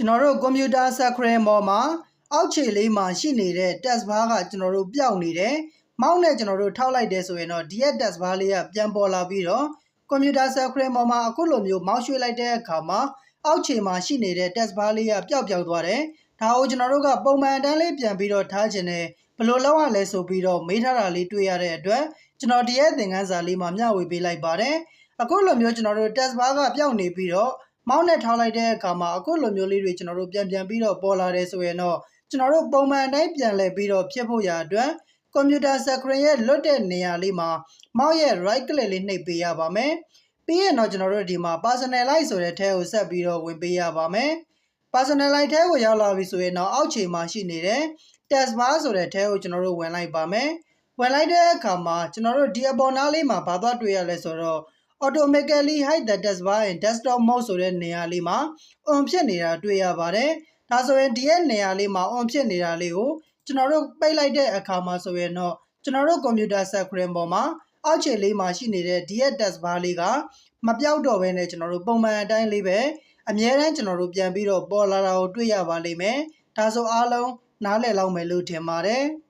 ကျွန်တော်တို့ကွန်ပျူတာစခရင်ပေါ်မှာအောက်ခြေလေးမှာရှိနေတဲ့ test bar ကကျွန်တော်တို့ပျောက်နေတယ်။မောက်နဲ့ကျွန်တော်တို့ထောက်လိုက်တယ်ဆိုရင်တော့ဒီရဲ့ test bar လေးကပြန်ပေါ်လာပြီးတော့ကွန်ပျူတာစခရင်ပေါ်မှာအခုလိုမျိုးမောက်ရွှေ့လိုက်တဲ့အခါမှာအောက်ခြေမှာရှိနေတဲ့ test bar လေးကပျောက်ပျောက်သွားတယ်။ဒါကိုကျွန်တော်တို့ကပုံမှန်အတန်းလေးပြန်ပြီးတော့ထားခြင်းနဲ့ဘယ်လိုလုပ်ရလဲဆိုပြီးတော့မေးထားတာလေးတွေ့ရတဲ့အတွက်ကျွန်တော်ဒီရဲ့သင်ခန်းစာလေးမှာမျှဝေပေးလိုက်ပါတယ်။အခုလိုမျိုးကျွန်တော်တို့ test bar ကပျောက်နေပြီးတော့ မောင်းနဲ့ထောင်းလိုက်တဲ့အခါမှာအခုလိုမျိုးလေးတွေကျွန်တော်တို့ပြန်ပြန်ပြီးတော့ပေါ်လာတယ်ဆိုရင်တော့ကျွန်တော်တို့ပုံမှန်အတိုင်းပြန်လှည့်ပြီးတော့ဖြစ်ဖို့ရာအတွက်ကွန်ပျူတာစကရင်ရဲ့လွတ်တဲ့နေရာလေးမှာမောက်ရဲ့ right click လေးနှိပ်ပေးရပါမယ်။ပြီးရင်တော့ကျွန်တော်တို့ဒီမှာ personalize ဆိုတဲ့ထဲကိုဆက်ပြီးတော့ဝင်ပေးရပါမယ်။ personalize ထဲကိုရောက်လာပြီဆိုရင်တော့အောက်ခြေမှာရှိနေတဲ့ test bar ဆိုတဲ့ထဲကိုကျွန်တော်တို့ဝင်လိုက်ပါမယ်။ဝင်လိုက်တဲ့အခါမှာကျွန်တော်တို့ဒီအပေါ်နားလေးမှာဘာသွားတွေ့ရလဲဆိုတော့ automatically hide the task bar in desktop mode ဆိုတဲ့နေရာလေးမှာ on ဖြစ်နေတာတွေ့ရပါတယ်။ဒါဆိုရင်ဒီရဲ့နေရာလေးမှာ on ဖြစ်နေတာလေးကိုကျွန်တော်တို့ပိတ်လိုက်တဲ့အခါမှာဆိုရင်တော့ကျွန်တော်တို့ကွန်ပျူတာဆက်ခရင်ပေါ်မှာအောက်ခြေလေးမှာရှိနေတဲ့ဒီရဲ့ task bar လေးကမပြောက်တော့ဘဲနဲ့ကျွန်တော်တို့ပုံမှန်အတိုင်းလေးပဲအများတန်းကျွန်တော်တို့ပြန်ပြီးတော့ပေါ်လာတာကိုတွေ့ရပါလိမ့်မယ်။ဒါဆိုအားလုံးနားလည်လောက်မယ်လို့ထင်ပါတယ်။